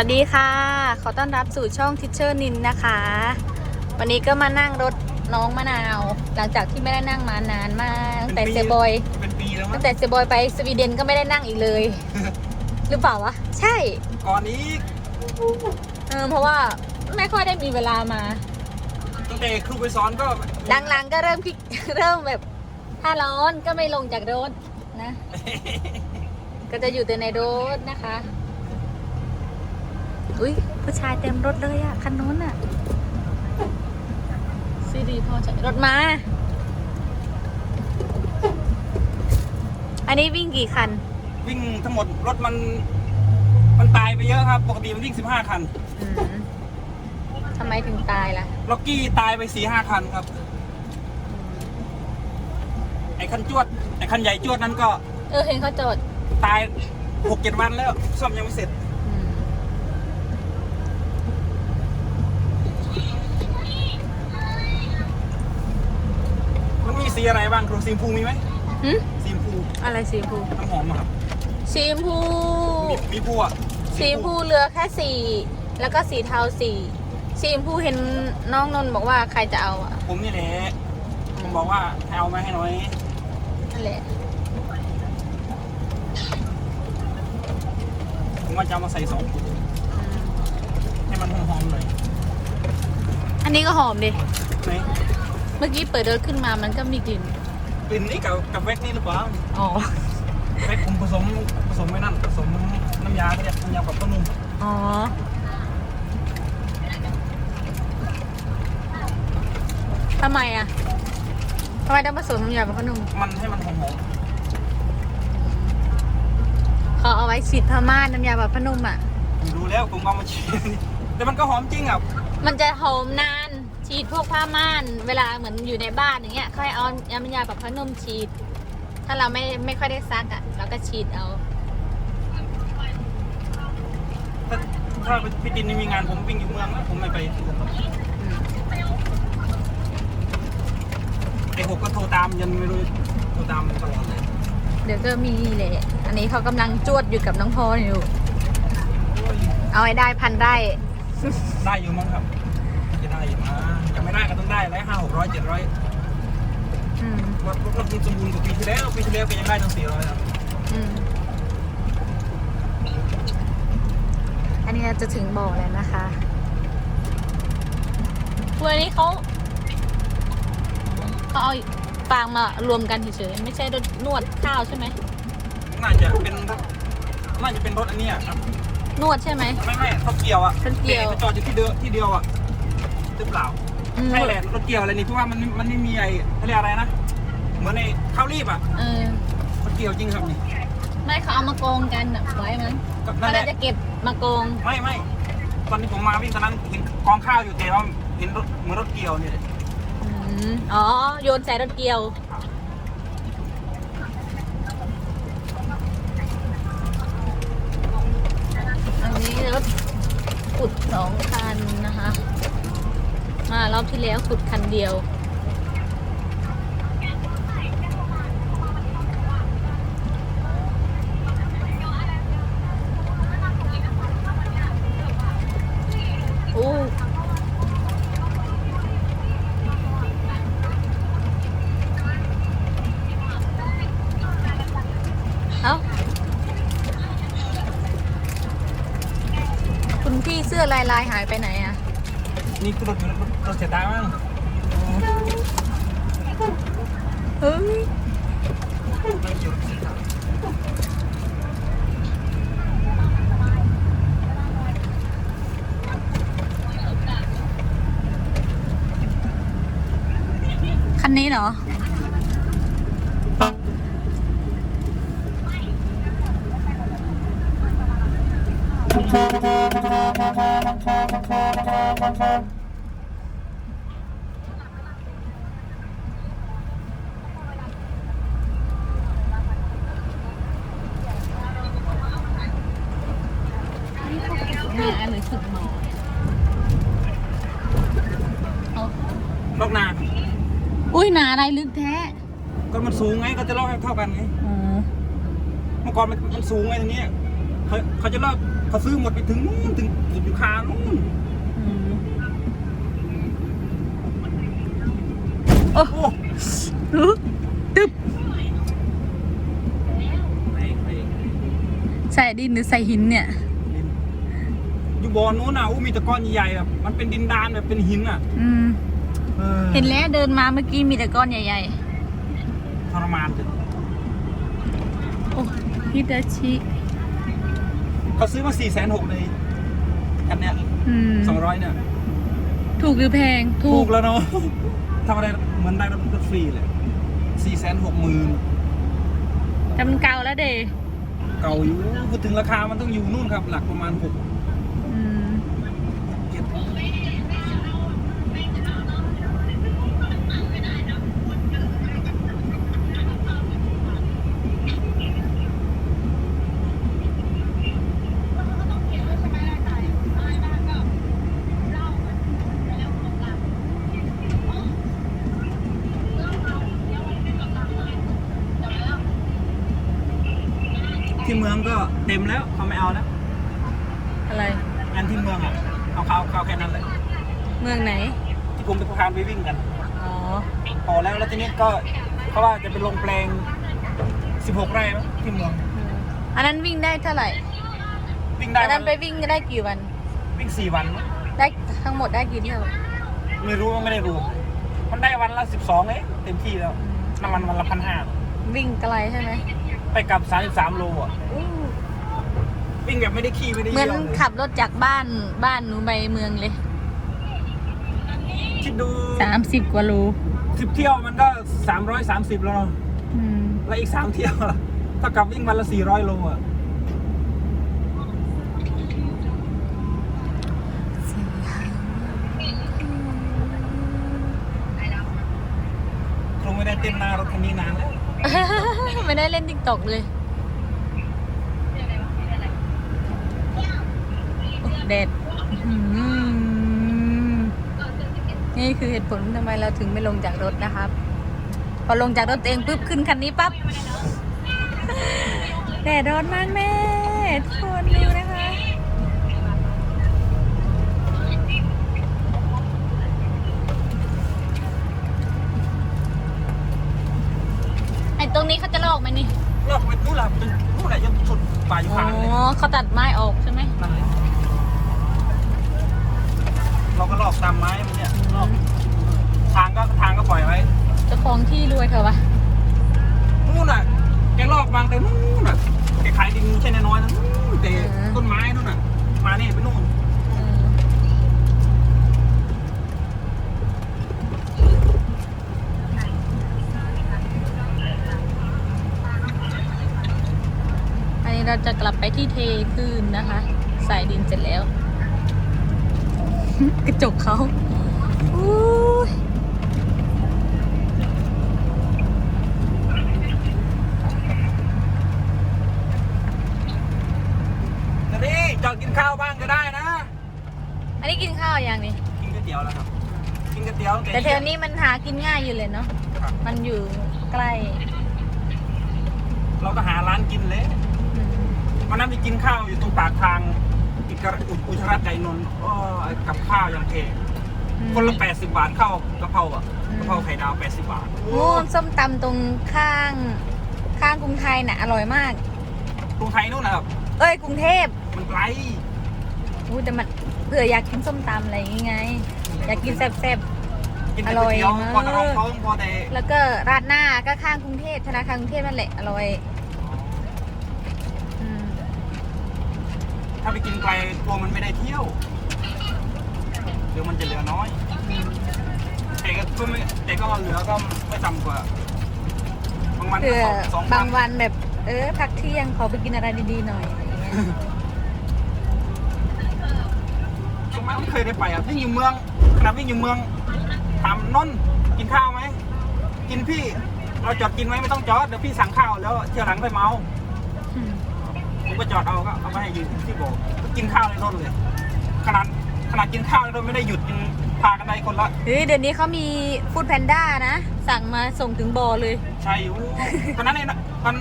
วัสดีค่ะ ขอต้อนรับสู่ช่องทิชเชอร์นินนะคะ วันนี้ก็มานั่งรถน้องมะนาว หลังจากที่ไม่ได้นั่งมานานมากตั้งแต่เซบอยเป็นปีแล้วมั้ตั้งงแต่เซบอยไปสวีเดนก็ไม่ได้นั่งอีกเลย หรือเปล่าวะ ใช่ ก่อนนี้เออเพราะว่าไม่ค่อยได้มีเวลามา ตั้งแต่ครูไปสอนก็หลังๆก็เริ่มคิด เริ่มแบบ ถ้าร้อนก็ไม่ลงจากรถนะ ก็จะอยู่แต่ในรถนะคะ อุ้ยผู้ชายเต็มรถเลยอะคันนู้นอะซีดีพอจะรถมา อันนี้วิ่งกี่คัน วิ่งทั้งหมดรถมัน มันตายไปเยอะครับ ปกติมันวิ่ง 15 คัน อืมทำไมถึงตายล่ะ ล็อกกี้ตายไป4 5คันครับ ไอ้คันจวด ไอ้คันใหญ่จวดนั้นก็ เออเห็นเขาจอด ตาย6 7วันแล้วซ่อมยังไม่เสร็จ อืม มันมี สีอะไรบ้างครูสีชมพูมีไหมหึสีชมพูอะไรสีชมพูน้ำหอมอะครับสีชมพู มีมีพูอะสีชมพูเหลือแค่สีแล้วก็สีเทาสีสีชมพูเห็นน้องนนท์บอกว่าใครจะเอาอะผมนี่แหละผมบอกว่าให้เอามาให้หน่อยนั่นแหละผมว่าจะเอามาใส่สองถุงอืมให้มันหอมๆหน่อยอันนี้ก็หอมดิไหน เมื่อกี้เปิดรถขึ้นมามันก็มีกลิ่น กลิ่นนี้กับกับแว็กนี่หรือเปล่าอ๋อ แว็กผมผสมผสมไว้นั่นผสมน้ำยาเนี่ยน้ำยาปรับผ้านุ่มอ๋อ ทำไมอะ ทำไมต้องผสมน้ำยาปรับผ้านุ่มมันให้มันหอมเขาเอาไว้ฉีดผ้าม่านน้ำยาปรับผ้านุ่มอะๆผมดูแล้วผมเอามาฉีดแต่มันก็หอมจริงอะ มันจะหอมนาน ฉีดพวกผ้าม่านเวลาเหมือนอยู่ในบ้านอย่างเงี้ยค่อยเอาน้ำยาปรับผ้านุ่มฉีด ถ้าเราไม่ไม่ค่อยได้ซักอะเราก็ฉีดเอาถ้าถ้าพี่ตินนี่มีงานผมวิ่งอยู่เมืองนะผมไม่ไปที่ผมหรอกอืมไอ้หกก็โทรตามยันไม่รู้โทรตามตลอดเลยเดี๋ยวก็มีแหละอันนี้เขากำลังจวดอยู่กับน้องพออยู่ โอ้ยเอาให้ได้พันไร่ ได้อยู่มั้งครับจะได้อยู่นะ จะไม่ได้ก็ต้องได้แล้วห้าหกร้อยเจ็ดร้อยอืมรถรถรถมันสมบูรณ์กว่าปีที่แล้วปีที่แล้วก็ยังได้ตั้งสี่ร้อยครับอืมอันนี้จะถึงบ่อแล้วนะคะวันนี้เขาเขาเอาฟางมารวมกันเฉยๆไม่ใช่รถนวดข้าวใช่ไหมน่าจะเป็นรถน่าจะเป็นรถอันเนี้ยครับนวดใช่ไหมไม่ไม่รถเกี่ยวอะรถเกี่ยวแต่ไปจอดอยู่ที่เดิมที่เดียวอะหรือเปล่าอืม ใช่แหละรถเกี่ยวอะไรนี่เพราะว่ามันมันไม่มีไอ้เขาเรียกอะไรนะ เหมือนในข้าวรีบอะเออรถเกี่ยวจริงครับนี่ ไม่เขาเอามาโกงกันอะไว้มั้งก็เขานั่นแหน่าละ จะเก็บมาโกงไม่ไม่ตอนที่ผมมาวิ่งตอนนั้นเห็นกองข้าวอยู่แต่ว่าเห็นรถเหมือนรถเกี่ยวเนี่ยอืมอ๋อ โยนใส่รถเกี่ยว อันนี้รถขุดสองคันนะคะมาร อบที่แล้วขุดคันเดียว โอ้เอ้าคุณพี่เสื้อลายลายหายไปไหนอะ นี่คือรถรถรถเสียดายมั้งเฮ้ยคันนี้เหรอ มาหรือฝึกหมอเอารถนา อุ้ยหนาอะไรลึกแท้ก็มันสูงไงก็จะลอกให้เท่ากันไง อ๋อเมื่อก่อนมันมันสูงไงตรงนี้เขาเขาจะลอกเขาซื้อหมดไปถึงนู่นถึงสุดยุคานู่น อืมโอ้โอ้หูตึ๊บไม่ไม่ใส่ดินหรือใส่หินเนี่ยดินอยู่ บอนนู้นน่ะอู้มีแตะกอนใหญ่ๆแบบมันเป็นดินดานแบบเป็นหินอะอืมออเห็นแล้วเดินมาเมื่อกี้มีแต่ก้อนใหญ่ทรมานจังๆ โอ้ฮิตาชิเขาซื้อมาสี่แสนหกเลยอันเนี้ยอืมสองร้อยเนี่ยถูกหรือแพง ถูกแล้วเนาะทำอะไรเหมือนได้รถฟรีเลยสี่แสนหกหมื่นแต่มันเก่าแล้วเด เก่าอยู่พูดถึงราคามันต้องอยู่นู่นครับ หลักประมาณหก อืม เจ็ด ที่เมือง ก็เต็มแล้วเขาไม่เอาแล้วอะไร งานที่เมืองอะเอาเข้าเข้าแค่นั้นเลยเมืองไหน ที่ผมไปพานไปวิ่งกันอ๋อ พอแล้วแล้วทีนี้ก็เขาว่าจะไปลงแปลง 16 ไร่มั้งที่เมืองอืมอันนั้นวิ่งได้เท่าไหร่ วิ่งได้อันวันั้นนไปวิ่งได้กี่วัน วิ่ง4วันมั้งได้ทั้งหมดได้กี่เที่ยวไม่รู้ว่าไม่ได้รู้ มันได้วันละ12เองเต็มที่แล้วน้ำมันวันละพันห้าวิ่งไกลใช่ไหม ไปกลับ 33 โลอะอู้วิ่งแบบไม่ได้ขี่ไม่ได้เหมืเยี่อนยวเลยขับรถจากบ้านบ้านหนูไปเมืองเลยคิดดูสามสิบกว่าโล10เที่ยวมันก็ 330 แล้วเนาะอืมแล้วอีก 3 เที่ยวล่ะเท่ากับวิ่งวันละ 400 โลอะ ไม่ได้เต้นหน้ารถคันนี้นานแล้วไม่ได้เล่นติ๊กตอกเลยแดดนี่คือเหตุผลทำไมเราถึงไม่ลงจากรถนะครับ พอลงจากรถเองปุ๊บขึ้นคันนี้ปั๊บแดดร้อนมากแม่ทุกคนดูนะคะ ไอ้ตรงนี้เขาจะล อกไหมนี่ลอกไปนู่นแหละเป็นนู่นแหละยังสุดป่าอยู่อ๋ข้างเลยอเขาตัดไม้ออกใช่ไหมนั่นเลยเราก็ลอกตามไม้มันเนี่ยลอกทางก็ทางก็ปล่อยไว้เจ้าของที่รวยเถอะวะนู่นน่ะแกลอกบางแต่นู่นน่ะแกขายดินไม่ใช่น้อยๆนะนู่นแต่ต้นไม้นู่นน่ะ มานี่ไปนู่น เอออันนี้เราจะกลับไป ที่เทคืนนะคะ ใส่ดินเสร็จแล้ว กระจกเขาอู้ยแต่นี่จอดกินข้าวบ้างก็ได้นะ อันนี้กินข้าวยังนี่ กินก๋วยเตี๋ยวแล้วครับ กินก๋วยเตี๋ยวแต่แถวนี้มันหากินง่ายอยู่เลยเนาะ ครับมันอยู่ใกล้ เราก็หาร้านกินเลย อืม วันนั้นไปกิน ข้าวอยู่ตรงปากทางอิกระอุชรัตน์ไก่นนท์อ้อกับข้าวยังเทคนละ 80 บาทข้าวกะเพราอะกะเพราไข่ดาว 80 บาทนู่นส้มตำตรงข้างข้างกรุงไทยน่ะอร่อยมาก กรุงไทยนู่นนะครับเอ้ยกรุงเทพมันไกลอู้แต่มันเผื่ออยากกินส้มตำอะไรอย่างงี้ไง อยากกินแซ่บกินแต่อร่ก๋วอยยเตี๋ยวมากพอจะรองท้องพอแต่ๆแล้วก็ราดหน้าก็ข้างกรุงเทพธนาคารกรุงเทพนั่นแหละอร่อยอืม ถ้าไปกินไกลตัวมันไม่ได้เที่ยวเดี๋ยวมันจะเหลือน้อยแต่ก็ไม่แต่ก็เหลือก็ไม่ต่ำกว่าบางวันก็เผื่อสองสองบางวันแบบ เออพักเที่ยงขอไปกินอะไรดีๆหน่อยอะไรอย่างเงี้ยช่วงนั้นไม่เคยได้ไปอะวิ่งอยู่เมืองขนาดวิ่งอยู่เมืองถามนนท์กินข้าวไหมกินพี่ เราจอดกินไหมไม่ต้องจอดเดี๋ยวพี่สั่งข้าวแล้วเที่ยวหลังไปเมาอืมผม ก็จอดเอาก็เอาไปให้ยืนที่โบกก็กินข้าวในรถเลยขนาดขนาดกินข้าวในรถไม่ได้หยุดยังพากันไปคนละเฮ้ยเดี๋ยวนี้เขามีฟู้ดแพนด้านะ สั่งมาส่งถึงบอเลย ใช่อยู่ตอนนั้นไอ้นะตอน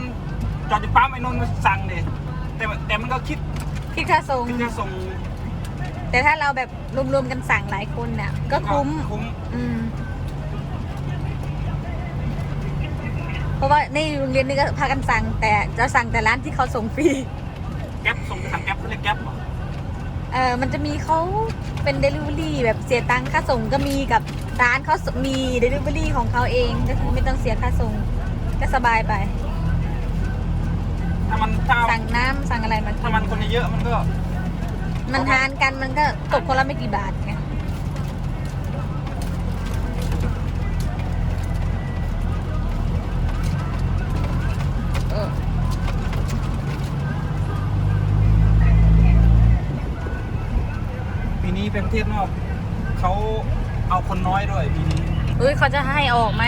จอดอยู่ปั๊มไอ้นนท์มาสั่งเลยแต่แต่มันก็คิดคิดค่าส่งคิดค่าส่งแต่ถ้าเราแบบรวมๆกันสั่งหลายคนเนี่ยก็คุ้มคุ้มอืมเพราะว่าในโรงเรียนนี่ก็พากันสั่งแต่จะสั่งแต่ร้านที่เขาส่งฟรี แก๊ปส่งทางแก๊ปเขาเรียกแก๊ปเหรอเออมันจะมีเขาเป็น Delivery แบบเสียตังค่าส่งก็มีกับร้านเขามี Delivery ของเขาเองก็คือไม่ต้องเสียค่าส่งก็สบายไป ถ้ามันถ้าสั่งน้ำสั่งอะไรมันถ้ามันคนเยอะๆมันก็ มันทานกันมันก็ตกคนละไม่กี่บาทไง ปีนี้เป็นประเทศนอกเขาเอาคนน้อยด้วยปีนี้เฮ้ยเขาจะให้ออกไหม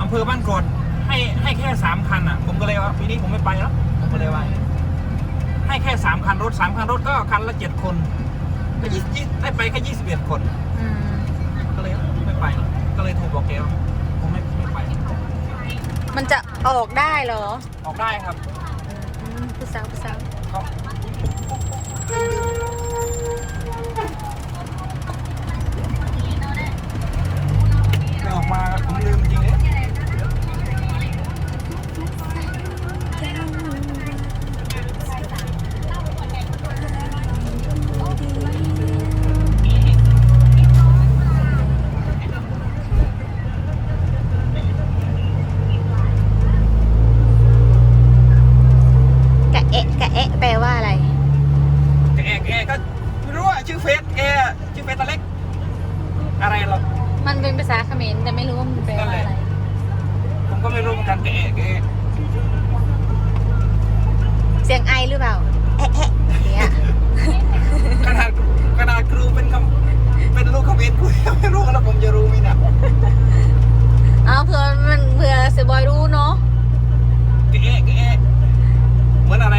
อำเภอบ้านกรดให้ให้แค่สามคันอะ ผมก็เลยว่าปีนี้ผมไม่ไปแล้วผมก็เลยว่าให้แค่สามคันรถสามคันรถก็คันละเจ็ดคนก็ยี่สิบได้ไปแค่ยี่สิบเอ็ดคน อืมก็เลยไม่ไปก็เลยโทรบอกแกว่าผมไม่ไม่ไปมันจะออกได้เหรอออกได้ครับอืมผู้สาวผู้สาว ก็ไม่ ออกมาผมลืมจริงเลย เป็นภาษาเขมรแต่ไม่รู้ว่ามันเป็นอะไร ผมก็ไม่รู้เหมือนกันแเอกเอเสียงไอหรือเปล่าแอะะเนี่ยขนาดขนาดครูเป็นคำเป็นลูกเขมรคุยงไม่รู้แล้วผมจะรู้ไหมเนี่ยเอาเผื่อมันเผื่อเสยบอยรู้เนาะ เอกเอกเหมือนอะไร